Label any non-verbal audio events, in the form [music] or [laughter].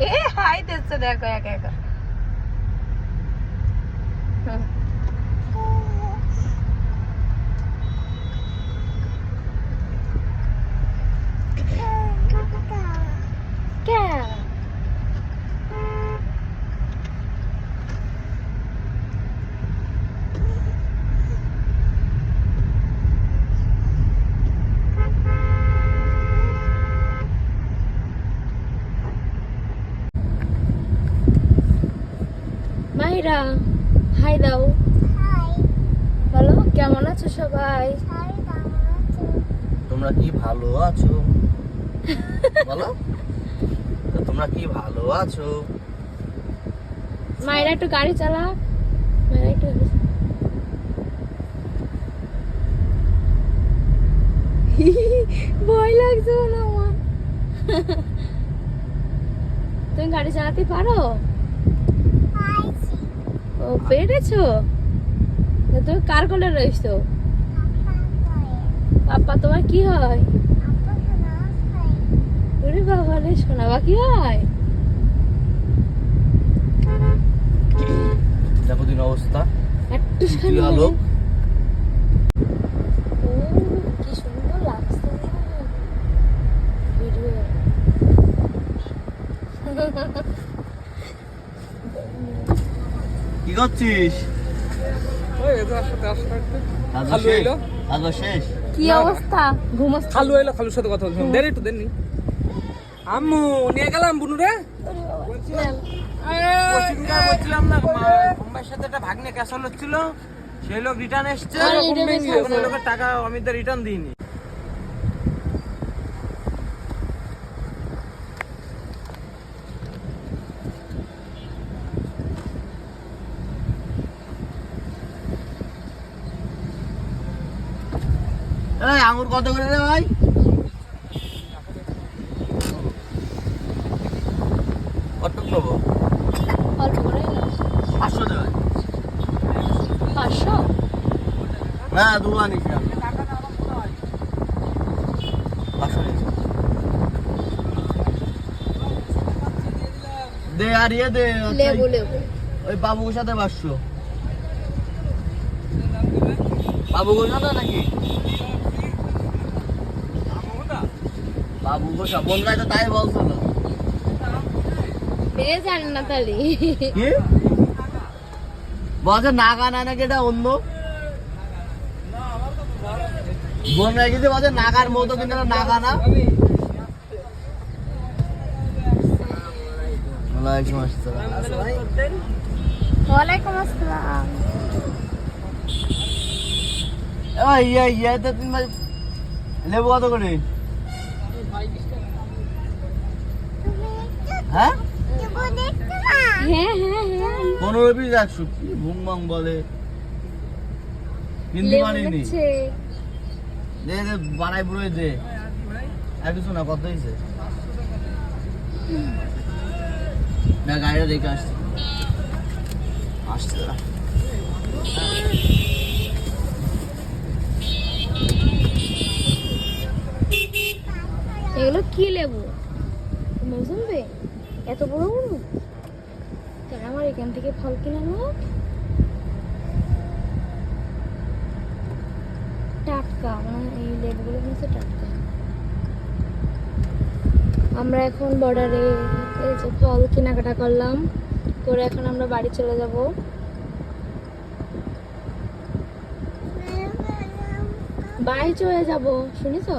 এ high দেখছে দেখো একা একা। মাহিরা হাই দাও। বলো কেমন আছো সবাই? তোমরা কি ভালো আছো? [laughs] বলো। তোমরা কি ভালো আছো? মায়েরা একটু গাড়ি চালা। মায়েরা একটু। [laughs] ভয় লাগছে না আমার। [laughs] তুমি গাড়ি চালাতে পারো? ও পেরেছ? তুমি কার কোলে রয়েছো? পাপা তোমার কি হয়? ওরে বাবা রে শোনাবা কি হয়? দেখো দিন অবস্থা। একটু আলো? কি সুন্দর লাগছে ভিডিও [laughs] কি করছিস ওই এদের সাথে আসতে আসতে কাজ খালু শেষ এলো কি না, না। অবস্থা? ঘুমোস খালু এলো খালুর সাথে কথা বলছিলাম। দেন একটু দেননি? আম্মু নিয়ে গেলাম বুনু রে। বলছিলাম না বোম্বাইয়ের সাথে একটা ভাগ্নে ক্যাসল হচ্ছিল। সেই লোক রিটার্ন এসছে। টাকা আমি তো রিটার্ন দিইনি। এই আঙুর কত করে রে ভাই? কত নেব অল্প করে। পাঁচশো দেবে পাঁচশো? হ্যাঁ দু আনিস পাঁচশো দে আর ইয়ে দে ওই বাবুর সাথে পাঁচশো। বাবু গোসা নাকি? বাবু গোসা বন্যায় তো তাই বলছিল পেয়ে যান না তাহলে। কি? বলছে নাগা না নাকি এটা অন্য? বন্যায় কিন্তু বলছে নাগার মতো কিন্তু নাগা না। ওয়ালাইকুম আসসালাম। ওয়ালাইকুম আসসালাম। ওই ইয়ে ইয়ে তো তুমি ভাই- লেবু কত করে? হ্যাঁ? হ্যাঁ হ্যাঁ হ্যাঁ। পনেরো পিস একশো কি ভুংবাং বলে? হিন্দি মানিনি। দে দে বাড়াই পুরো দে। আর কিছু না কত হয়েছে না গাড়িটা দেখে আসছে। আসছে। এগুলো কি লেবু? মৌসুমবে এত বড় বড় কেন আমার এখান থেকে ফল কিনে নেব টাটকা মানে এই লেবুগুলো হচ্ছে টাটকা। আমরা এখন বর্ডারে ফল কেনাকাটা করলাম। করে এখন আমরা বাড়ি চলে যাব। বাড়ি চলে যাব, শুনেছো?